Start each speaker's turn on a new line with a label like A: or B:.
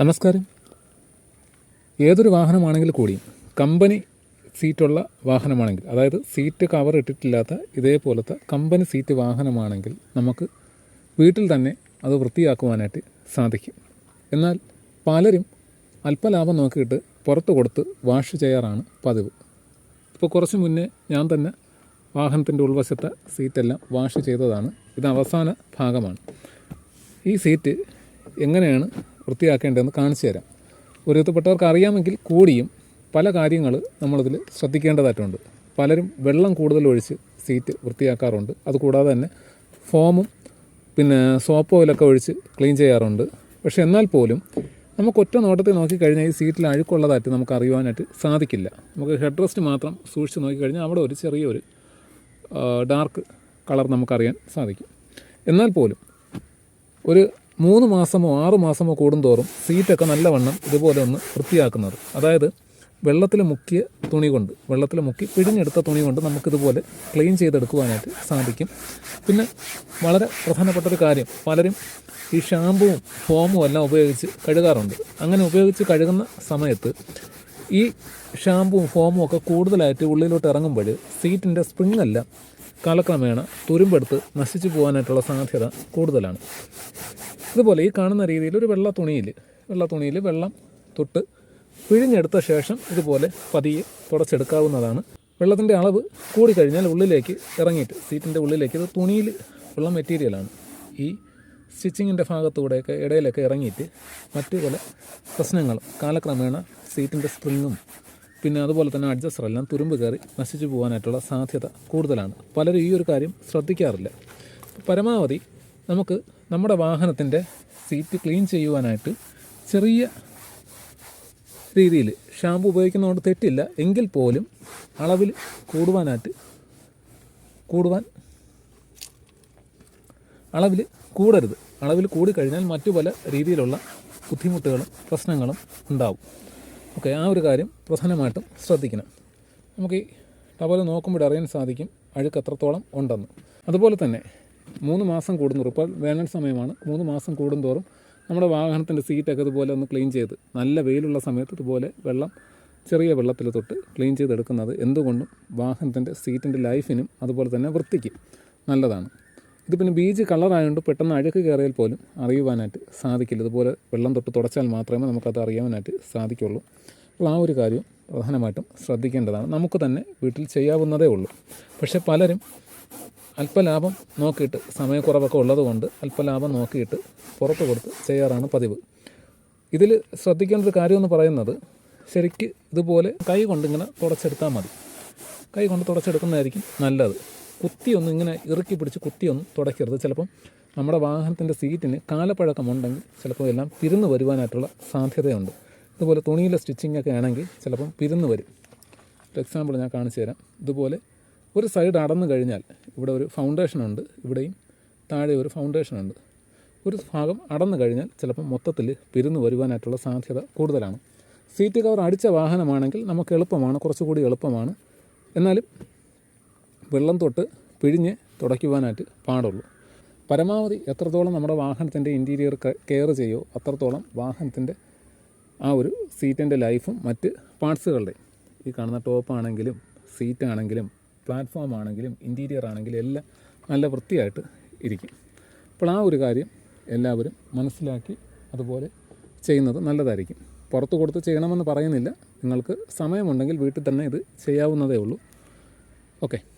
A: നമസ്കാരം. ഏതൊരു വാഹനമാണെങ്കിൽ കൂടിയും കമ്പനി സീറ്റുള്ള വാഹനമാണെങ്കിൽ അതായത് സീറ്റ് കവർ ഇട്ടിട്ടില്ലാത്ത ഇതേപോലത്തെ കമ്പനി സീറ്റ് വാഹനമാണെങ്കിൽ നമുക്ക് വീട്ടിൽ തന്നെ അത് വൃത്തിയാക്കുവാനായിട്ട് സാധിക്കും. എന്നാൽ പലരും അല്പലാഭം നോക്കിയിട്ട് പുറത്ത് കൊടുത്ത് വാഷ് ചെയ്യാറാണ് പതിവ്. ഇപ്പോൾ കുറച്ച് മുന്നേ ഞാൻ തന്നെ വാഹനത്തിന്റെ ഉൾവശത്തെ സീറ്റെല്ലാം വാഷ് ചെയ്തതാണ്. ഇത് അവസാന ഭാഗമാണ്. ഈ സീറ്റ് എങ്ങനെയാണ് വൃത്തിയാക്കേണ്ടതെന്ന് കാണിച്ചു തരാം. ഒരുവിധപ്പെട്ടവർക്ക് അറിയാമെങ്കിൽ കൂടിയും പല കാര്യങ്ങൾ നമ്മളിതിൽ ശ്രദ്ധിക്കേണ്ടതായിട്ടുണ്ട്. പലരും വെള്ളം കൂടുതൽ ഒഴിച്ച് സീറ്റ് വൃത്തിയാക്കാറുണ്ട്. അതുകൂടാതെ തന്നെ ഫോമും പിന്നെ സോപ്പ് ഓയിലൊക്കെ ഒഴിച്ച് ക്ലീൻ ചെയ്യാറുണ്ട്. പക്ഷേ എന്നാൽ പോലും നമുക്ക് ഒറ്റ നോട്ടത്തിൽ നോക്കിക്കഴിഞ്ഞാൽ ഈ സീറ്റിൽ അഴുക്കുള്ളതായിട്ട് നമുക്ക് അറിയുവാനായിട്ട് സാധിക്കില്ല. നമുക്ക് ഹെഡ് റെസ്റ്റ് മാത്രം സൂക്ഷിച്ച് നോക്കിക്കഴിഞ്ഞാൽ അവിടെ ഒരു ചെറിയൊരു ഡാർക്ക് കളർ നമുക്കറിയാൻ സാധിക്കും. എന്നാൽ പോലും ഒരു മൂന്ന് മാസമോ ആറു മാസമോ കൂടുന്തോറും സീറ്റൊക്കെ നല്ലവണ്ണം ഇതുപോലെ ഒന്ന് വൃത്തിയാക്കുന്നത്. അതായത് വെള്ളത്തിൽ മുക്കിയ തുണി കൊണ്ട് വെള്ളത്തിൽ മുക്കി പിഴിഞ്ഞെടുത്ത തുണി കൊണ്ട് നമുക്കിതുപോലെ ക്ലീൻ ചെയ്തെടുക്കുവാനായിട്ട് സാധിക്കും. പിന്നെ വളരെ പ്രധാനപ്പെട്ട ഒരു കാര്യം പലരും ഈ ഷാമ്പുവും ഫോമും എല്ലാം ഉപയോഗിച്ച് കഴുകാറുണ്ട്. അങ്ങനെ ഉപയോഗിച്ച് കഴുകുന്ന സമയത്ത് ഈ ഷാമ്പുവും ഫോമും ഒക്കെ കൂടുതലായിട്ട് ഉള്ളിലോട്ട് ഇറങ്ങുമ്പോൾ സീറ്റിന്റെ സ്പ്രിങ് എല്ലാം കാലക്രമേണ തുരുമ്പെടുത്ത് നശിച്ചു പോകാനായിട്ടുള്ള സാധ്യത കൂടുതലാണ്. ഇതുപോലെ ഈ കാണുന്ന രീതിയിൽ ഒരു വെള്ള തുണിയിൽ വെള്ള തുണിയിൽ വെള്ളം തൊട്ട് പിഴിഞ്ഞെടുത്ത ശേഷം ഇതുപോലെ പതിയെ തുടച്ചെടുക്കാവുന്നതാണ്. വെള്ളത്തിന്റെ അളവ് കൂടിക്കഴിഞ്ഞാൽ ഉള്ളിലേക്ക് ഇറങ്ങിയിട്ട് സീറ്റിന്റെ ഉള്ളിലേക്ക് ഇത് തുണിയിൽ ഉള്ള മെറ്റീരിയലാണ് ഈ സ്റ്റിച്ചിങ്ങിന്റെ ഭാഗത്തൂടെയൊക്കെ ഇടയിലൊക്കെ ഇറങ്ങിയിട്ട് മറ്റു പല പ്രശ്നങ്ങളും കാലക്രമേണ സീറ്റിന്റെ സ്പ്രിങ്ങും പിന്നെ അതുപോലെ തന്നെ അഡ്ജസ്റ്റർ എല്ലാം തുരുമ്പ് കയറി നശിച്ചു പോകാനായിട്ടുള്ള സാധ്യത കൂടുതലാണ്. പലരും ഈ ഒരു കാര്യം ശ്രദ്ധിക്കാറില്ല. പരമാവധി നമുക്ക് നമ്മുടെ വാഹനത്തിന്റെ സീറ്റ് ക്ലീൻ ചെയ്യുവാനായിട്ട് ചെറിയ രീതിയിൽ ഷാമ്പു ഉപയോഗിക്കുന്നതുകൊണ്ട് തെറ്റില്ല. എങ്കിൽ പോലും അളവിൽ കൂടുവാനായിട്ട് കൂടുവാൻ അളവിൽ കൂടരുത്. അളവിൽ കൂടിക്കഴിഞ്ഞാൽ മറ്റു പല രീതിയിലുള്ള ബുദ്ധിമുട്ടുകളും പ്രശ്നങ്ങളും ഉണ്ടാവും. ഓക്കെ ആ ഒരു കാര്യം പ്രധാനമായിട്ടും ശ്രദ്ധിക്കണം. നമുക്ക് ഈ ടവൽ നോക്കുമ്പോൾ അറിയാൻ സാധിക്കും അഴുക്ക് എത്രത്തോളം ഉണ്ടെന്ന്. അതുപോലെ തന്നെ മൂന്ന് മാസം കൂടുന്നോറും ഇപ്പോൾ വേനൽ സമയമാണ്. മൂന്ന് മാസം കൂടുന്തോറും നമ്മുടെ വാഹനത്തിന്റെ സീറ്റൊക്കെ ഇതുപോലെ ഒന്ന് ക്ലീൻ ചെയ്ത് നല്ല വെയിലുള്ള സമയത്ത് ഇതുപോലെ വെള്ളം ചെറിയ വെള്ളത്തിൽ തൊട്ട് ക്ലീൻ ചെയ്തെടുക്കുന്നത് എന്തുകൊണ്ടും വാഹനത്തിന്റെ സീറ്റിന്റെ ലൈഫിനും അതുപോലെ തന്നെ വൃത്തിക്കും നല്ലതാണ്. ഇത് പിന്നെ ബീജ് കളറായതുകൊണ്ട് പെട്ടെന്ന് അഴുക്ക് കയറിയാൽ പോലും അറിയുവാനായിട്ട് സാധിക്കില്ല. ഇതുപോലെ വെള്ളം തൊട്ട് തുടച്ചാൽ മാത്രമേ നമുക്കത് അറിയാനായിട്ട് സാധിക്കുള്ളൂ. അപ്പോൾ ആ ഒരു കാര്യം പ്രധാനമായിട്ടും ശ്രദ്ധിക്കേണ്ടതാണ്. നമുക്ക് തന്നെ വീട്ടിൽ ചെയ്യാവുന്നതേ ഉള്ളൂ. പക്ഷേ പലരും അല്പലാഭം നോക്കിയിട്ട് സമയക്കുറവൊക്കെ ഉള്ളതുകൊണ്ട് അല്പലാഭം നോക്കിയിട്ട് പുറത്തു കൊടുത്ത് ചെയ്യാറാണ് പതിവ്. ഇതിൽ ശ്രദ്ധിക്കേണ്ട ഒരു കാര്യമെന്ന് പറയുന്നത് ശരിക്ക് ഇതുപോലെ കൈ കൊണ്ടിങ്ങനെ തുടച്ചെടുത്താൽ മതി. കൈ കൊണ്ട് തുടച്ചെടുക്കുന്നതായിരിക്കും നല്ലത്. കുത്തിയൊന്നും ഇങ്ങനെ ഇറുക്കി പിടിച്ച് കുത്തിയൊന്നും തുടയ്ക്കരുത്. ചിലപ്പം നമ്മുടെ വാഹനത്തിന്റെ സീറ്റിന് കാലപ്പഴക്കമുണ്ടെങ്കിൽ ചിലപ്പോൾ എല്ലാം പിരുന്ന് വരുവാനായിട്ടുള്ള സാധ്യതയുണ്ട്. ഇതുപോലെ തുണിയിലെ സ്റ്റിച്ചിങ് ഒക്കെ ആണെങ്കിൽ ചിലപ്പം പിരുന്ന് വരും. ഒരു എക്സാമ്പിൾ ഞാൻ കാണിച്ചു തരാം. ഇതുപോലെ ഒരു സൈഡ് അടന്നു കഴിഞ്ഞാൽ ഇവിടെ ഒരു ഫൗണ്ടേഷനുണ്ട് ഇവിടെയും താഴെ ഒരു ഫൗണ്ടേഷനുണ്ട് ഒരു ഭാഗം അടന്നു കഴിഞ്ഞാൽ ചിലപ്പോൾ മൊത്തത്തിൽ പിരിന്നു വരുവാനായിട്ടുള്ള സാധ്യത കൂടുതലാണ്. സീറ്റ് കവർ അടിച്ച വാഹനമാണെങ്കിൽ നമുക്ക് എളുപ്പമാണ് കുറച്ചുകൂടി എളുപ്പമാണ്. എന്നാലും വെള്ളം തൊട്ട് പിഴിഞ്ഞ് തുടയ്ക്കുവാനായിട്ട് പാടുള്ളൂ. പരമാവധി എത്രത്തോളം നമ്മുടെ വാഹനത്തിന്റെ ഇന്റീരിയർ കെയർ ചെയ്യോ അത്രത്തോളം വാഹനത്തിന്റെ ആ ഒരു സീറ്റിന്റെ ലൈഫും മറ്റ് പാർട്സുകളുടെ ഈ കാണുന്ന ടോപ്പാണെങ്കിലും സീറ്റാണെങ്കിലും പ്ലാറ്റ്ഫോം ആണെങ്കിലും ഇന്റീരിയർ ആണെങ്കിലും എല്ലാം നല്ല വൃത്തിയായിട്ട് ഇരിക്കും. അപ്പോൾ ആ ഒരു കാര്യം എല്ലാവരും മനസ്സിലാക്കി അതുപോലെ ചെയ്യുന്നത് നല്ലതായിരിക്കും. പുറത്ത് കൊടുത്ത് ചെയ്യണമെന്ന് പറയുന്നില്ല. നിങ്ങൾക്ക് സമയമുണ്ടെങ്കിൽ വീട്ടിൽ തന്നെ ഇത് ചെയ്യാവുന്നതേ ഉള്ളൂ. ഓക്കെ.